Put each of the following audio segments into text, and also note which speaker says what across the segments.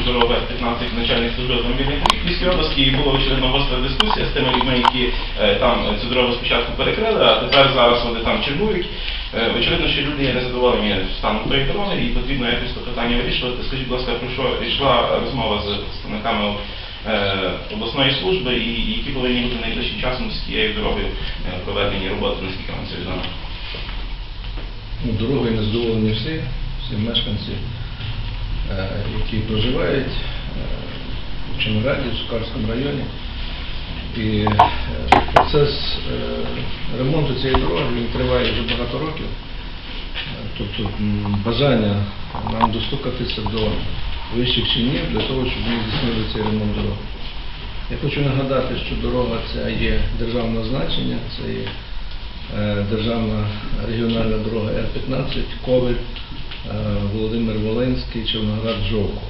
Speaker 1: цю дорогу Р-15 начальник служби автомобільних доріг в Львівській області, і була очевидно гостра дискусія з тими людьми, які е, там цю дорогу спочатку перекрили, а тепер зараз вони там чергують. Е, Очевидно, що люди є незадоволені станом тої дороги і потрібно якось це питання вирішувати. Скажіть, будь ласка, про що йшла розмова з представниками е, обласної служби і які повинні бути найближчим часом з цією дорогою е, проведені роботи, наскільки вам це відомо?
Speaker 2: Ну, Дорогою не задоволені всі, всі мешканці, е, які проживають е, в Чемераді, в Сукарському районі. І е, процес е, ремонту цієї дороги він триває вже багато років. Е, Тобто бажання нам достукатися до вищих чинів для того, щоб ми здійснили цей ремонт дороги. Я хочу нагадати, що дорога ця є державного значення, це є е, державна регіональна дорога Р-15, Ковель, е, Володимир Волинський, Червоноград, Жовко.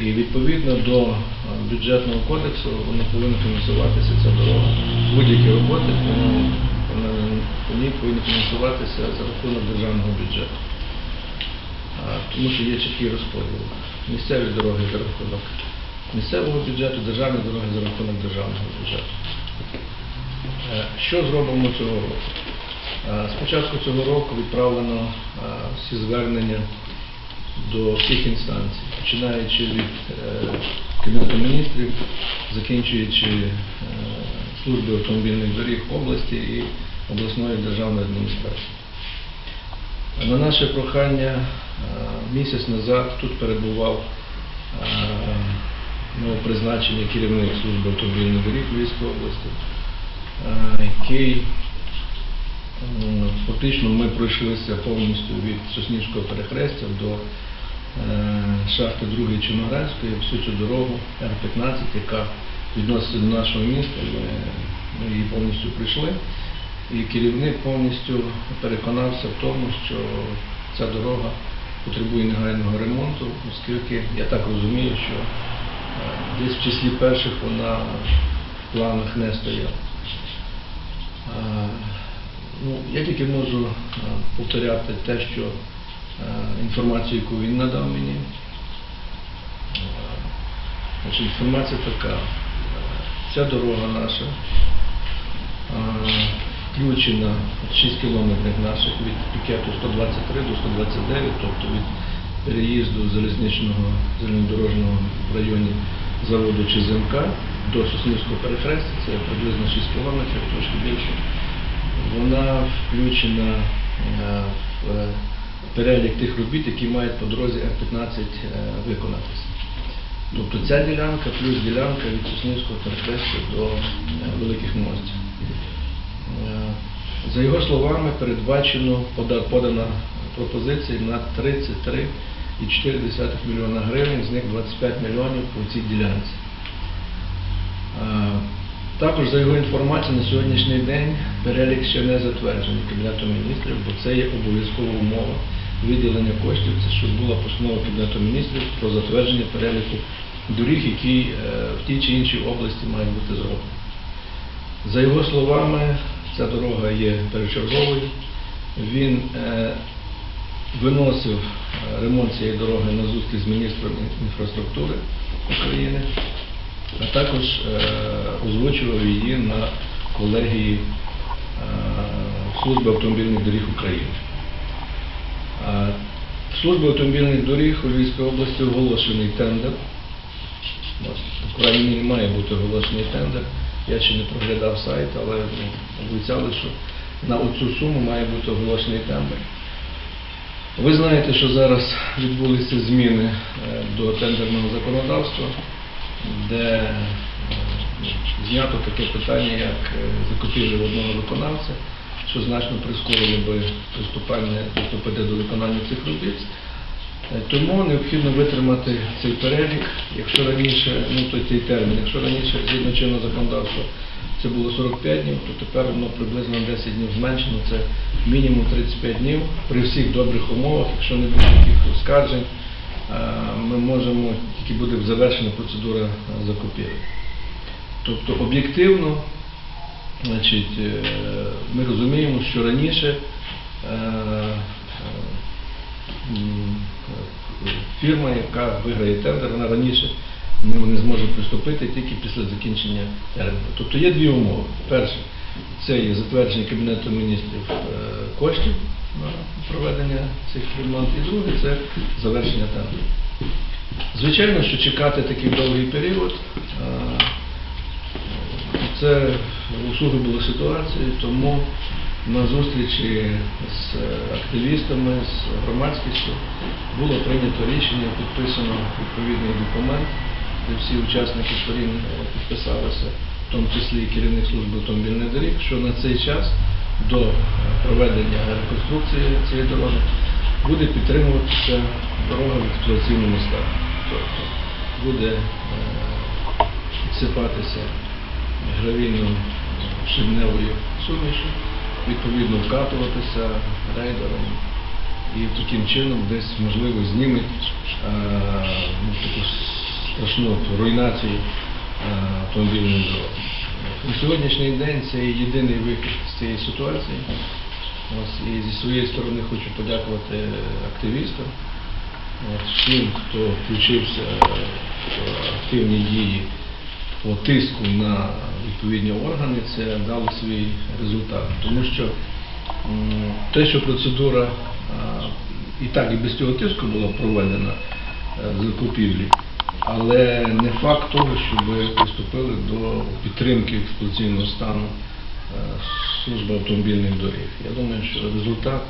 Speaker 2: І відповідно до е, бюджетного кодексу вона повинна фінансуватися ця дорога. Будь-які роботи по ній повинні фінансуватися за рахунок державного бюджету. Тому що є чіткий розподіл. Місцеві дороги за рахунок місцевого бюджету, державні дороги за рахунок державного бюджету. Е, Що зробимо цього року? Е, З початку цього року відправлено е, всі звернення до всіх інстанцій, починаючи від е, Кабінету міністрів, закінчуючи служби автомобільних доріг області і обласної державної адміністрації. На наше прохання місяць назад тут перебував новопризначений керівник служби автомобільних доріг Львівської області, який фактично ми пройшлися повністю від Соснівського перехрестя до е, шахти 2 Чорноградської, всю цю дорогу Р-15, яка відноситься до нашого міста, ми, її повністю пройшли. І керівник повністю переконався в тому, що ця дорога потребує негайного ремонту, оскільки я так розумію, що е, десь в числі перших вона в планах не стояла. Ну, я тільки можу е, повторяти те, що е, інформацію, яку він надав мені. Е, Значить, інформація така. Ця дорога наша включена 6 кілометрів наших від пікету 123 до 129, тобто від переїзду залізничного залізнодорожнього в районі заводу ЧЗМК до Соснівського перехрестя, це приблизно 6 кілометрів, трошки більше. Вона включена е, в е, перелік тих робіт, які мають по дорозі Р-15 е, виконатися. Тобто ця ділянка плюс ділянка від Соснівського перехрестя до Великих мостів. За його словами, передбачено подана пропозиція на 33,4 мільйона гривень, з них 25 мільйонів по цій ділянці. Також за його інформацією на сьогоднішній день перелік ще не затверджений Кабінетом міністрів, бо це є обов'язкова умова виділення коштів. Це щоб була постанова Кабінету міністрів про затвердження переліку доріг, які е, в тій чи іншій області мають бути зроблені. За його словами, ця дорога є перечерговою. Він е, виносив е, ремонт цієї дороги на зустріч з міністром інфраструктури України, а також е, озвучував її на колегії е, Служби автомобільних доріг України. Е, Служба автомобільних доріг у Львівській області оголошений тендер. В Україні має бути оголошений тендер. Я ще не проглядав сайт, але ну, обіцяли, що на оцю суму має бути оголошений тендер. Ви знаєте, що зараз відбулися зміни е, до тендерного законодавства, де ну, знято таке питання, як е, закупівля одного виконавця, що значно прискорило би приступання приступити до виконання цих робіт. Е, Тому необхідно витримати цей перелік, якщо раніше, ну то цей термін, якщо раніше згідно чинного законодавства це було 45 днів, то тепер воно приблизно 10 днів зменшено, це мінімум 35 днів при всіх добрих умовах, якщо не буде якихось оскаржень, ми можемо, тільки буде завершена процедура е, закупівлі. Тобто об'єктивно, е, ми розуміємо, що раніше е, е, е, фірма, яка виграє тендер, вона раніше не зможе приступити тільки після закінчення терміну. Тобто є дві умови. Перше, це є затвердження Кабінету міністрів е, коштів на проведення цих ремонтів. І друге це завершення тендеру. Звичайно, що чекати такий довгий період. е, це усугубило ситуацію, тому на зустрічі з активістами, з громадськістю було прийнято рішення, підписано відповідний документ, всі учасники сторін е, підписалися, в тому числі і керівник служби автомобільних доріг, що на цей час до е, проведення реконструкції цієї дороги буде підтримуватися дорога в експлуатаційному стані. Тобто буде е, підсипатися гравійною шибневою сумішю, відповідно вкатуватися рейдером і таким чином десь можливо зніме е, ну, таку страшну руйнацію е, автомобільної дороги. На сьогоднішній день це єдиний вихід з цієї ситуації. Ось, і зі своєї сторони хочу подякувати активістам, всім, хто включився в активні дії по тиску на відповідні органи, це дало свій результат. Тому що те, що процедура і так і без цього тиску була проведена е, закупівлі, але не факт того, щоб приступили до підтримки експлуатаційного стану е, служби автомобільних доріг. Я думаю, що результат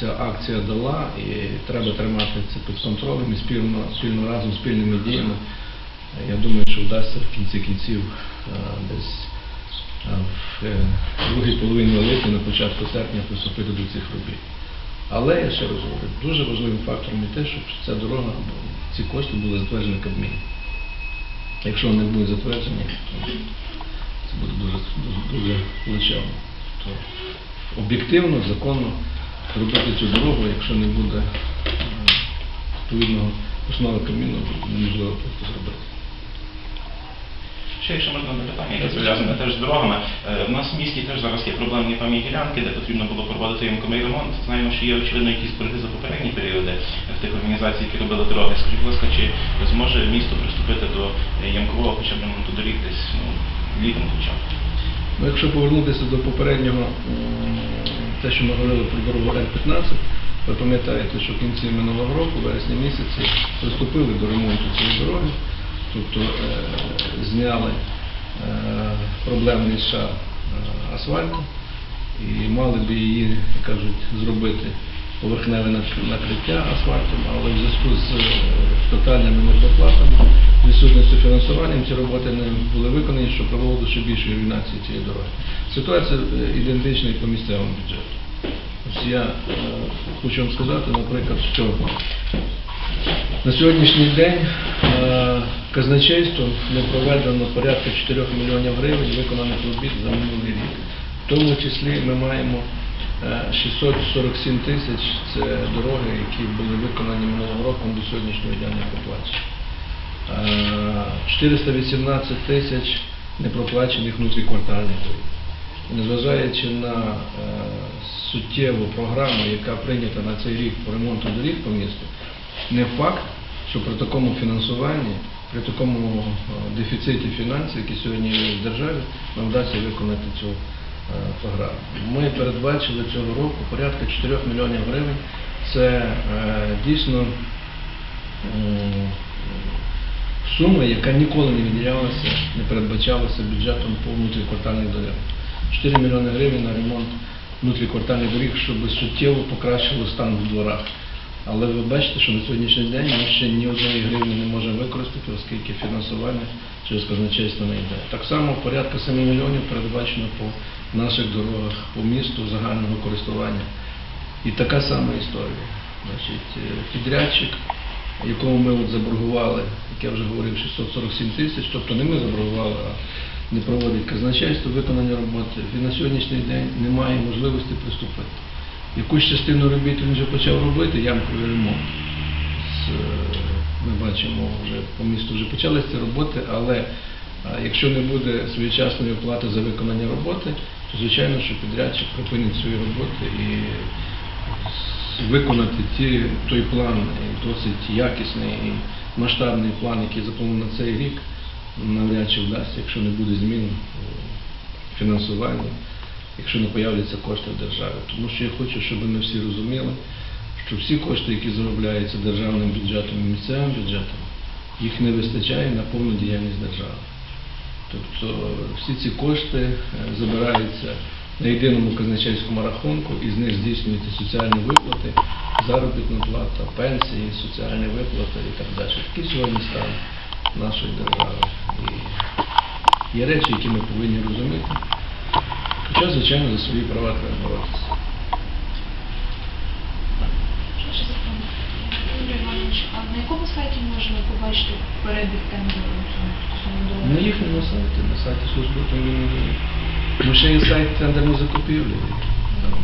Speaker 2: ця акція дала і треба тримати це під контролем і спільно, спільно разом спільними діями. Я думаю, що вдасться в кінці кінців е, десь е, в другій половині липня, на початку серпня приступити до цих робіт. Але я ще раз говорю, дуже важливим фактором є те, щоб ця дорога, ці кошти були затверджені Кабміном. Якщо вони будуть затверджені, то це буде дуже, дуже, дуже плечевно. То об'єктивно, законно робити цю дорогу, якщо не буде е, відповідного основи Кабміну, неможливо просто зробити.
Speaker 1: Ще якщо можна на питання, яке зв'язане теж з дорогами. Е, В нас в місті теж зараз є проблемні певні ділянки, де потрібно було проводити ямковий ремонт. Знаємо, що є очевидно якісь борги за попередні періоди в тих організацій, які робили дороги. Скажіть, будь ласка, чи зможе місто приступити до е, ямкового хоча б ремонту доріг десь ну, літом хоча б?
Speaker 2: Ну, якщо повернутися до попереднього, те, що ми говорили про дорогу Р-15, ви пам'ятаєте, що в кінці минулого року, в вересні місяці, приступили до ремонту цієї дороги, тобто е, зняли е, проблемний шар е, асфальту і мали би її, як кажуть, зробити поверхневе накриття асфальтом, але в зв'язку з тотальними недоплатами, відсутністю фінансування ці роботи не були виконані, що привело до ще більшої руйнації цієї дороги. Ситуація ідентична і по місцевому бюджету. Ось я хочу вам сказати, наприклад, що на сьогоднішній день казначейством не проведено порядка 4 мільйонів гривень виконаних робіт за минулий рік. В тому числі ми маємо е, 647 тисяч це дороги, які були виконані минулого року до сьогоднішнього дня не проплачені. Е, 418 тисяч непроплачених внутріквартальних. І Незважаючи на е, суттєву програму, яка прийнята на цей рік по ремонту доріг по місту, не факт, що при такому фінансуванні, при такому е, дефіциті фінансів, який сьогодні є в державі, нам вдасться виконати цю е, програму. Ми передбачили цього року порядка 4 мільйонів гривень. Це е, дійсно сума, яка ніколи не виділялася, не передбачалася бюджетом по внутріквартальних дорогах. 4 мільйони гривень на ремонт внутріквартальних доріг, щоб суттєво покращило стан в дворах. Але ви бачите, що на сьогоднішній день ми ще ні одної гривні не можемо використати, оскільки фінансування через казначейство не йде. Так само порядка 7 мільйонів передбачено по наших дорогах, по місту загального користування. І така сама історія. Значить, е, підрядчик, якому ми от заборгували, як я вже говорив, 647 тисяч, тобто не ми заборгували, а не проводить казначейство виконання роботи. Він на сьогоднішній день не має можливості приступити. Якусь частину робіт він вже почав робити, ямковий ремонт. Е, Ми бачимо, вже по місту вже почалися ці роботи, але якщо не буде своєчасної оплати за виконання роботи, то звичайно, що підрядчик припинить свої роботи і виконати ті, той план, досить якісний і масштабний план, який запланований на цей рік, навряд чи вдасться, якщо не буде змін у фінансуванні, якщо не появляться кошти в державі. Тому що я хочу, щоб ми всі розуміли, що всі кошти, які заробляються державним бюджетом і місцевим бюджетом, їх не вистачає на повну діяльність держави. Тобто всі ці кошти е, забираються на єдиному казначейському рахунку, і з них здійснюються соціальні виплати, заробітна плата, пенсії, соціальні виплати і так далі. Такий сьогодні стан нашої держави. І є речі, які ми повинні розуміти. Хоча, звичайно, за свої права треба боротися.
Speaker 3: Що а на якому сайті можна побачити перебіг тендеру
Speaker 2: На їхньому сайті, на сайті служби. Ну, ще є сайт тендерної закупівлі. Там,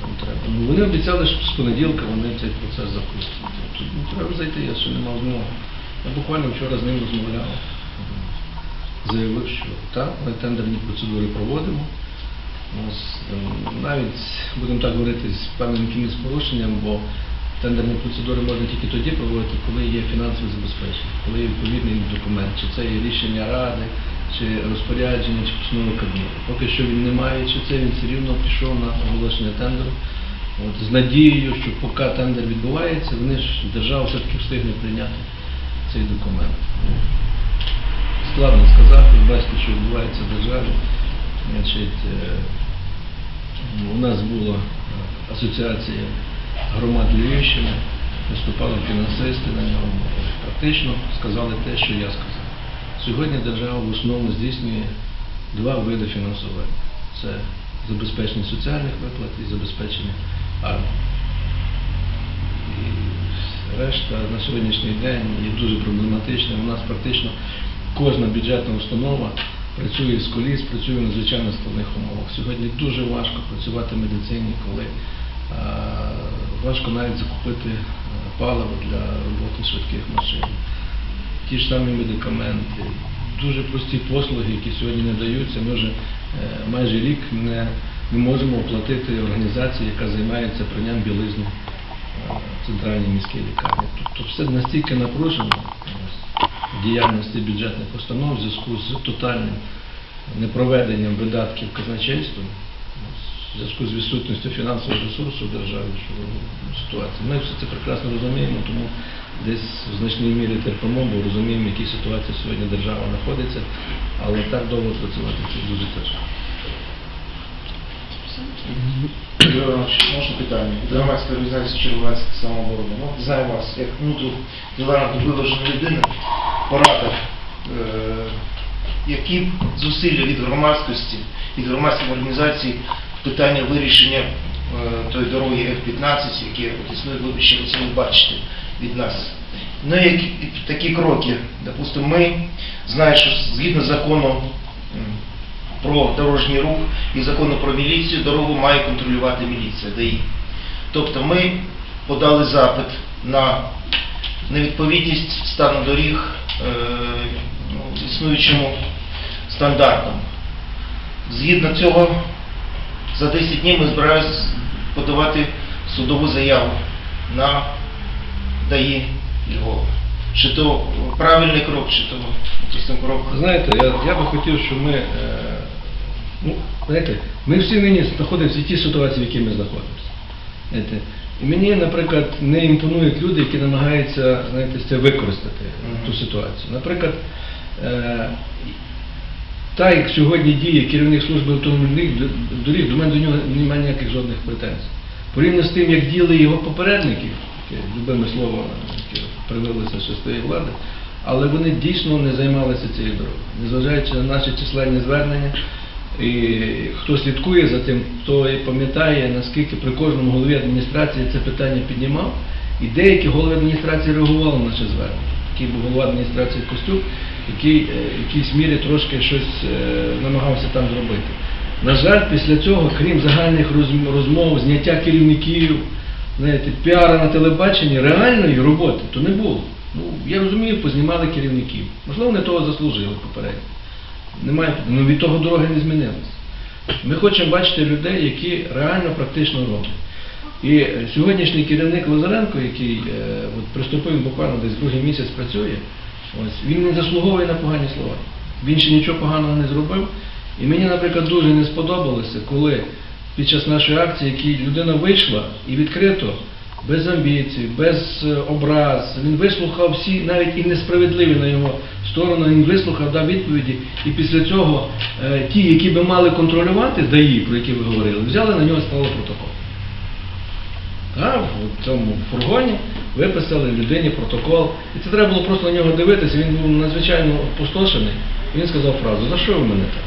Speaker 2: там треба. Ну, вони обіцяли, що з понеділка вони цей процес запустять. Тут ну, треба зайти, я ще не мав змоги. Я буквально вчора з ним розмовляв. Заявив, що так, ми тендерні процедури проводимо. Ем, навіть, будемо так говорити, з певним якимось порушенням, бо тендерні процедури можна тільки тоді проводити, коли є фінансове забезпечення, коли є відповідний документ, чи це є рішення ради, чи розпорядження, чи постанова Кабміну. Поки що він не має, чи це він все рівно пішов на оголошення тендеру. От, з надією, що поки тендер відбувається, вони ж держава все-таки встигне прийняти цей документ. Складно сказати, бачите, що відбувається в державі. Значить, е, у нас була е, асоціація громад Львівщини, виступали фінансисти на ньому. Практично сказали те, що я сказав. Сьогодні держава в основному здійснює два види фінансування. Це забезпечення соціальних виплат і забезпечення армії. І решта на сьогоднішній день є дуже проблематичним. У нас практично кожна бюджетна установа працює з коліс, працює в надзвичайно складних умовах. Сьогодні дуже важко працювати в медицині, коли а, важко навіть закупити паливо для роботи швидких машин. Ті ж самі медикаменти, дуже прості послуги, які сьогодні не даються. Ми вже е, майже рік не, не можемо оплатити організацію, яка займається пранням білизни е, в центральній міській лікарні. Тобто все настільки напружено діяльності бюджетних установ в зв'язку з тотальним непроведенням видатків казначейством, в зв'язку з відсутністю фінансового ресурсу в державі, що ситуація. Ми все це прекрасно розуміємо, тому десь в значній мірі терпимо, бо розуміємо, в якій ситуації сьогодні держава знаходиться, але так довго працювати це дуже тяжко.
Speaker 4: Юрій Іванович, можна питання? Громадська організація Червонецька самооборони. Ну, знаю вас, як ділянку виваженої людини, порада, е, які зусилля від громадськості, від громадських організацій питання вирішення е, тої дороги F-15, які от існують, ви ще бачити від нас. Ну, які такі кроки, допустимо, ми знаємо, що згідно закону про дорожній рух і закону про міліцію, дорогу має контролювати міліція ДАІ. Тобто ми подали запит на невідповідність стану доріг е, ну, існуючому стандартам. Згідно цього, за 10 днів ми збираємось подавати судову заяву на ДАІ Львова. Чи то правильний крок, чи то крок.
Speaker 2: Знаєте, я, я би хотів, щоб ми, е, ну, знаєте, ми всі нині знаходимося в тій ситуації, в якій ми знаходимося. Знаєте, і мені, наприклад, не імпонують люди, які намагаються, знаєте, це використати
Speaker 4: Мгм.
Speaker 2: ту ситуацію. Наприклад, е, так як сьогодні діє керівник служби автомобільних доріг, до мене до нього немає ніяких жодних претензій. Порівняно з тим, як діяли його попередники, яке любиме слово, привилося з тієї влади, але вони дійсно не займалися цією дорогою. Незважаючи на наші численні звернення, і хто слідкує за тим, хто пам'ятає, наскільки при кожному голові адміністрації це питання піднімав, і деякі голови адміністрації реагували на наше звернення. Такий був голова адміністрації Костюк, який е, в якійсь мірі трошки щось е, намагався там зробити. На жаль, після цього, крім загальних розмов, зняття керівників, знаєте, піара на телебаченні, реальної роботи то не було. Ну, я розумію, познімали керівників. Можливо, вони того заслужили попередньо. Немає, ну від того дороги не змінилися. Ми хочемо бачити людей, які реально практично роблять. І е, сьогоднішній керівник Лазаренко, який е, от приступив буквально десь другий місяць працює, ось, він не заслуговує на погані слова. Він ще нічого поганого не зробив. І мені, наприклад, дуже не сподобалося, коли під час нашої акції, якій людина вийшла і відкрито, без амбіцій, без е, образ, він вислухав всі, навіть і несправедливі на його сторону, він вислухав, дав відповіді, і після цього е, ті, які би мали контролювати ДАІ, про які ви говорили, взяли на нього склали протокол. А, в цьому фургоні виписали людині протокол. І це треба було просто на нього дивитися. Він був надзвичайно опустошений. Він сказав фразу, за що ви мене так?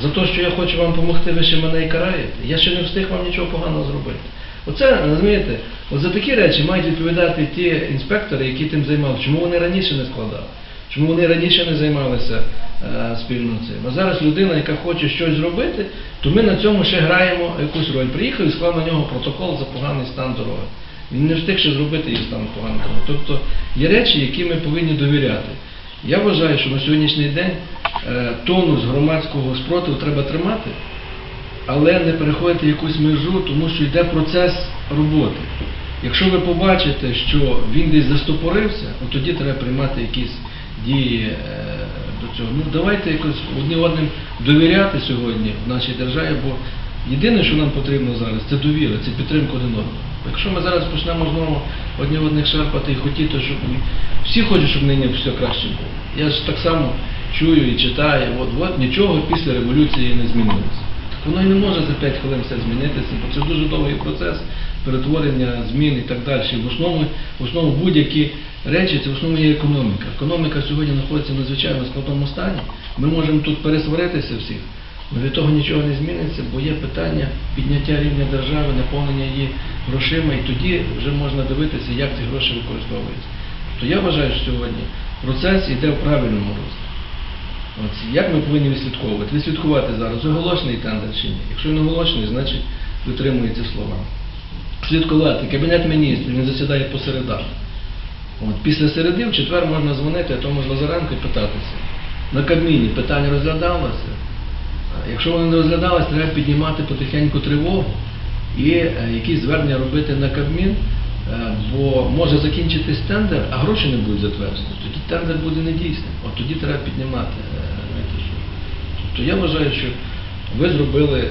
Speaker 2: За те, що я хочу вам допомогти, ви ще мене і караєте. Я ще не встиг вам нічого поганого зробити. Оце, розумієте, от за такі речі мають відповідати ті інспектори, які тим займалися. Чому вони раніше не складали? Чому вони раніше не займалися е, спільно цим? А зараз людина, яка хоче щось зробити, то ми на цьому ще граємо якусь роль. Приїхав і склав на нього протокол за поганий стан дороги. Він не встиг ще зробити її стан поганий. Тобто є речі, які ми повинні довіряти. Я вважаю, що на сьогоднішній день е, тонус громадського спротиву треба тримати, але не переходити якусь межу, тому що йде процес роботи. Якщо ви побачите, що він десь застопорився, от тоді треба приймати якісь дії е, до цього. Ну давайте якось одні одним довіряти сьогодні в нашій державі, бо єдине, що нам потрібно зараз, це довіра, це підтримка один одного. Якщо ми зараз почнемо знову одні одних шарпати і хотіти, щоб всі хочуть, щоб нині все краще було. Я ж так само чую і читаю, от, от нічого після революції не змінилося. Воно і не може за 5 хвилин все змінитися, бо це дуже довгий процес перетворення змін і так далі. В основному, в основному будь-які речі це в основному є економіка. Економіка сьогодні знаходиться в надзвичайно складному стані. Ми можемо тут пересваритися всіх, але від того нічого не зміниться, бо є питання підняття рівня держави, наповнення її грошима, і тоді вже можна дивитися, як ці гроші використовуються. То я вважаю, що сьогодні процес йде в правильному руслі. От як ми повинні відслідковувати? Відслідкувати зараз оголошений тендер чи ні. Якщо він оголошений, значить дотримується слова. Слідкувати. Кабінет міністрів, він засідає по середах. От, після середи в четвер можна дзвонити тому ж Лазаренко і питатися. На Кабміні питання розглядалося. Якщо воно не розглядалося, треба піднімати потихеньку тривогу і е, якісь звернення робити на Кабмін, е, бо може закінчитись тендер, а гроші не будуть затверджені. Тоді тендер буде недійсним. От тоді треба піднімати. Що. Тобто я вважаю, що ви зробили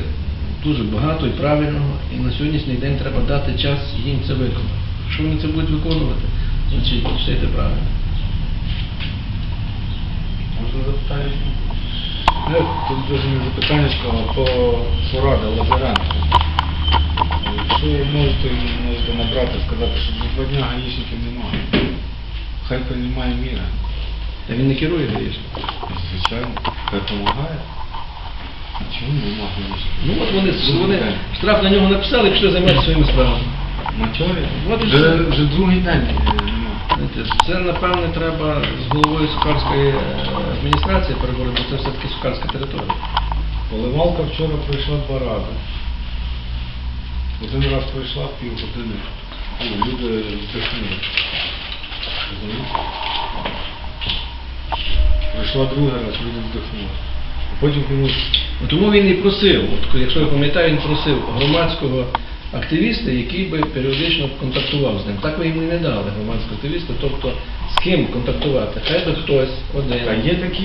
Speaker 2: дуже багато і правильного, і на сьогоднішній день треба дати час їм це виконати. Якщо вони це будуть виконувати, значить все йде правильно.
Speaker 5: Можна запитання? Е, Тут дуже не запитання, а по поради Лазаренко. Якщо ви можете, можете набрати, сказати, що за два дня гаїшників немає. Хай приймає міри.
Speaker 2: Та він не керує гаїшником.
Speaker 5: Звичайно, допомагає. А чому гаїшників?
Speaker 2: Ну от вони, вони штраф на нього написали пішли займатися своїми справами. От і
Speaker 5: Вже,
Speaker 2: все.
Speaker 5: вже другий день е.
Speaker 2: Знаєте, Це, напевне, треба з головою Сукарської е, адміністрації переговорити, бо це все-таки Сукарська територія.
Speaker 5: Поливалка вчора пройшла два рази. Один раз пройшла півгодини. Ну, люди вздихнули. Розумієте? Пройшла другий раз, люди вздихнули. А потім комусь
Speaker 2: Тому він і просив, от, якщо ви пам'ятаєте, він просив громадського активіста, який би періодично контактував з ним. Так ви йому і не дали громадського активіста, тобто з ким контактувати. Хай би хтось один.
Speaker 5: Та є такі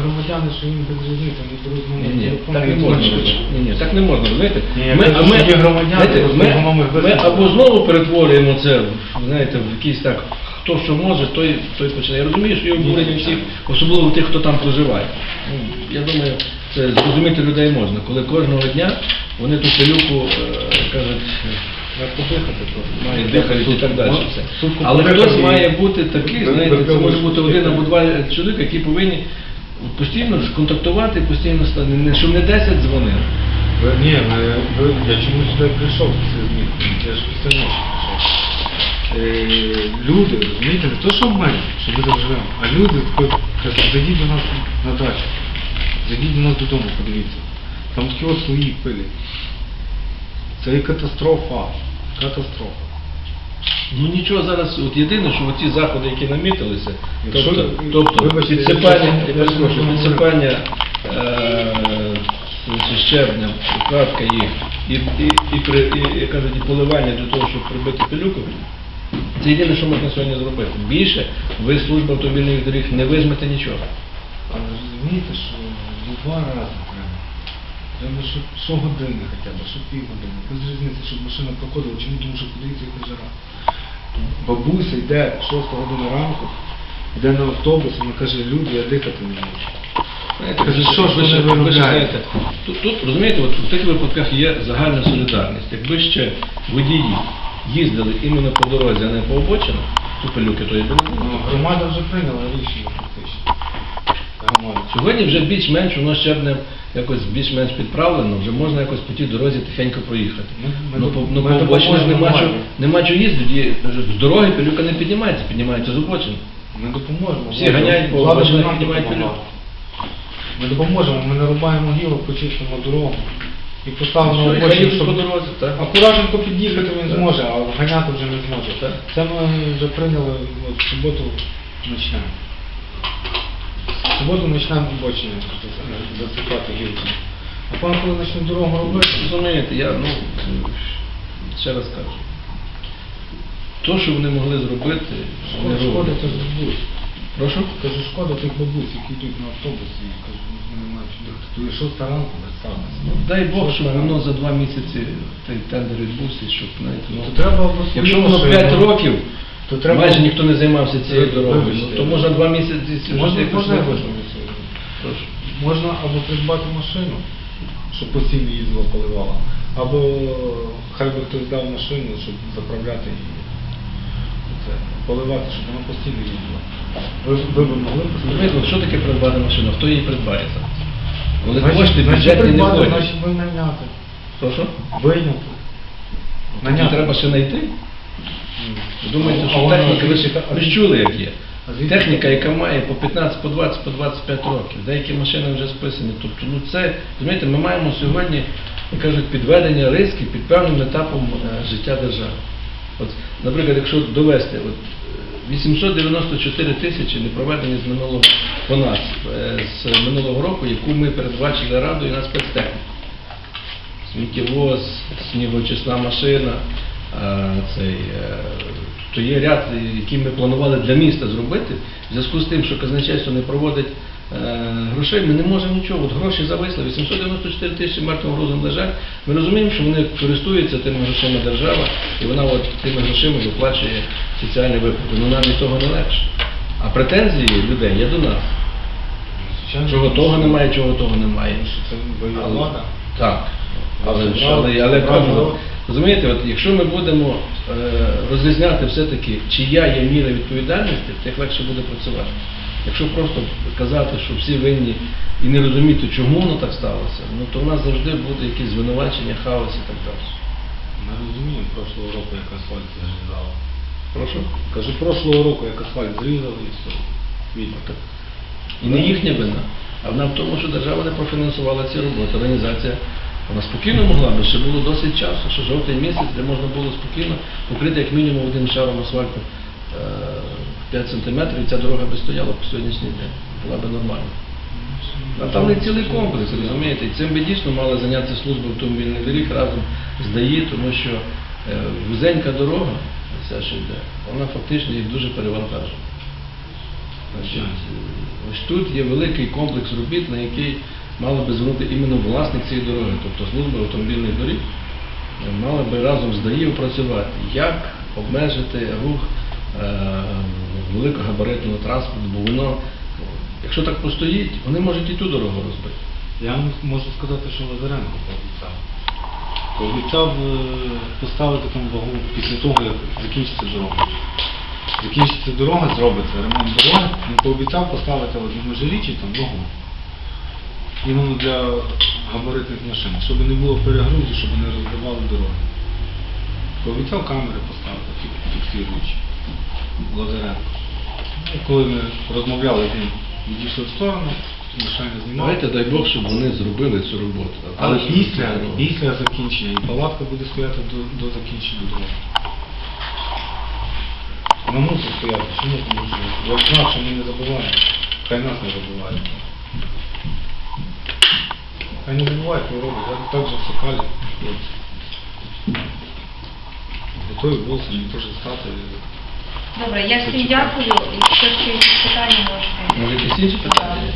Speaker 5: громадяни, що їм без різниці не беруть
Speaker 2: Ні, ні, так не можна робити. Ні, ні, так не можна робити.
Speaker 5: Ні, я кажу, що громадяни,
Speaker 2: знаєте, ми, ми або знову перетворюємо це, знаєте, в якийсь так, хто що може, той, той починає. Я розумію, що його
Speaker 5: Ні,
Speaker 2: обурені всіх, особливо тих, хто там проживає. Ну, я думаю, це зрозуміти людей можна, коли кожного дня вони ту пилюку, е, кажуть, як подихати, то має дихають і так далі. Все. Але хтось має бути такий, знаєте, це може бути один або два чоловіка, які повинні постійно ж контактувати, постійно стати, не щоб не 10 дзвонили.
Speaker 5: Ні, я чомусь сюди прийшов. Я ж після ночі прийшов. Е, люди, розумієте, не то, що мене, що ми там живемо, а люди кажуть, зайдіть до нас на дачу, зайдіть до нас додому, подивіться. Там такі от свої пилі. Це і катастрофа. Катастрофа.
Speaker 2: Ну нічого зараз, от єдине, що ці заходи, які намітилися,
Speaker 5: Якщо-
Speaker 2: тобто, тобто
Speaker 5: вибачте,
Speaker 2: підсипання,
Speaker 5: я
Speaker 2: перепрошую, підсипання е, значить, щебнем, укладка їх і, і, і, при, і, і, кажуть, і поливання для того, щоб прибити пилюку, це єдине, що можна сьогодні зробити. Більше ви служба автомобільних доріг не візьмете нічого.
Speaker 5: Але розумієте, що ну, два рази. Треба, щоб щогодини хоча б, щоб півгодини. Без різниці, щоб машина проходила. Чому? Тому що подивіться, яка жара. Бабуся йде 6 години ранку, йде на автобус, вона каже, люди, я дихати не можу.
Speaker 2: Знаєте,
Speaker 5: Кажуть, що ж
Speaker 2: ви
Speaker 5: вони
Speaker 2: ще- ви ще
Speaker 5: виробляють?
Speaker 2: знаєте, Тут, тут, розумієте, от в таких випадках є загальна солідарність. Якби ще водії їздили іменно по дорозі, а не по обочинах, то пилюки то б.
Speaker 5: Ну, громада вже прийняла рішення фактично. Громада.
Speaker 2: Сьогодні вже більш-менш воно щебнем якось більш-менш підправлено, вже можна якось по тій дорозі тихенько проїхати.
Speaker 5: Ми- ми
Speaker 2: Ну, по, ну,
Speaker 5: ми
Speaker 2: по обочинах нема
Speaker 5: владі.
Speaker 2: нема що їздити, з дороги пилюка не піднімається, піднімається з обочин.
Speaker 5: Ми допоможемо.
Speaker 2: Всі ганяють по
Speaker 5: влада
Speaker 2: обочинах,
Speaker 5: нам
Speaker 2: піднімають
Speaker 5: допомагає. Ми допоможемо, ми нарубаємо гілок, почистимо дорогу і поставимо
Speaker 2: Все, і
Speaker 5: обочину,
Speaker 2: хай
Speaker 5: щоб акуратненько під'їхати він зможе, а ганяти вже не зможе.
Speaker 2: Так.
Speaker 5: Це ми вже прийняли, от, в суботу почнемо. В суботу почнемо обочини засипати гілки. А пан, коли почне дорогу робити,
Speaker 2: Розумієте, я ну ще раз кажу. То, що вони могли зробити, вони роблять. Прошу?
Speaker 5: Кажу, шкода тих бабусь, які йдуть на автобусі і кажуть, «Ну, вони не мають є шоста ранку, представте.
Speaker 2: Ну, дай Бог, щоб воно за два місяці той тендер відбувся, щоб знаєте, ну,
Speaker 5: То треба або
Speaker 2: якщо було
Speaker 5: машину,
Speaker 2: 5 років,
Speaker 5: то треба-
Speaker 2: майже ніхто не займався цією дорогою, ну, то можна два місяці
Speaker 5: Можна,
Speaker 2: якось
Speaker 5: можна я
Speaker 2: виходити. Прошу.
Speaker 5: Можна або придбати машину, щоб постійно їздила, поливала, або хай би хтось дав машину, щоб заправляти її. Це, поливати, щоб вона постійно їздила. Ви, ви б могли
Speaker 2: Розумієте, що таке придбати машину? Хто її придбає зараз?
Speaker 5: Значить-
Speaker 2: кошти бюджетні не
Speaker 5: придбати. Значить винайняти.
Speaker 2: Прошу?
Speaker 5: Вийняти.
Speaker 2: Тоді треба ще знайти. Ви Думаєте, що
Speaker 5: вона
Speaker 2: техніка, ви ж, ви ж чули, як є.
Speaker 5: А
Speaker 2: Техніка, яка має по 15, по 20, по 25 років. Деякі машини вже списані. Тобто, ну це, розумієте, ми маємо сьогодні, як кажуть, підведення риски під певним етапом е, життя держави. От, наприклад, якщо довести, от, е, 894 тисячі не проведені з минулого по нас, е, з минулого року, яку ми передбачили радою на спецтехніку сміттєвоз, снігочисна машина, цей, е, то є ряд, який ми планували для міста зробити. В зв'язку з тим, що казначейство не проводить е, грошей, ми не можемо нічого. От гроші зависли, 894 тисячі мертвим грузом лежать. Ми розуміємо, що вони користуються тими грошима держава, і вона от тими грошима виплачує соціальні виплати. Ну нам від того не легше. А претензії людей є до нас. Чого того немає, чого того немає.
Speaker 5: Це влада.
Speaker 2: Так. Але, але, але кажу, розумієте, от якщо ми будемо е, розрізняти все-таки, чия є міра відповідальності, тих легше буде працювати. Якщо просто казати, що всі винні і не розуміти, чому воно так сталося, ну то в нас завжди буде якісь звинувачення, хаос і так далі.
Speaker 5: Ми розуміємо прошлого року, як асфальт зрізали.
Speaker 2: Прошу.
Speaker 5: Кажу, прошлого року, як асфальт зрізали і все. Відно.
Speaker 2: І не їхня вина. А вона в тому, що держава не профінансувала ці роботи. Організація вона спокійно могла би, ще було досить часу, що жовтий місяць, де можна було спокійно покрити як мінімум одним шаром асфальту е, 5 сантиметрів, і ця дорога би стояла по сьогоднішній день. Була би нормально. А там не цілий комплекс, розумієте, і цим би дійсно мала зайнятися служба автомобільних доріг разом з ДАІ, тому що е, вузенька дорога, ця що йде, вона фактично їх дуже перевантажує. Значить, ось тут є великий комплекс робіт, на який мали би звернути іменно власник цієї дороги, тобто служба автомобільних доріг, е, мала би разом з ДАІ опрацювати, як обмежити рух великогабаритного транспорту, бо воно, якщо так постоїть, вони можуть і ту дорогу розбити.
Speaker 5: Я вам можу сказати, що Лазаренко пообіцяв. Пообіцяв е, поставити там вагу після того, як закінчиться дорога. Закінчиться дорога, зробиться ремонт дороги, він пообіцяв поставити на межиріччі там вагу. Іменно для габаритних машин, щоб не було перегрузу, щоб не розбивали дороги. Пообіцяв камери поставити фік- фіксуючі. Ну, коли ми розмовляли, він відійшов в сторону, машина знімав.
Speaker 2: Давайте дай Бог, щоб вони зробили цю роботу.
Speaker 5: Але після, після закінчення, і палатка буде стояти до, до закінчення дороги. Вона мусить стояти, чому що я знав, що ми не забуваємо. Хай нас не забувають. Хай не забувають, не роблять, я так же в Сокалі. Готові були собі теж стати.
Speaker 3: Добре, я всім дякую. Якщо ще якісь питання можете.
Speaker 2: Може, якісь питання?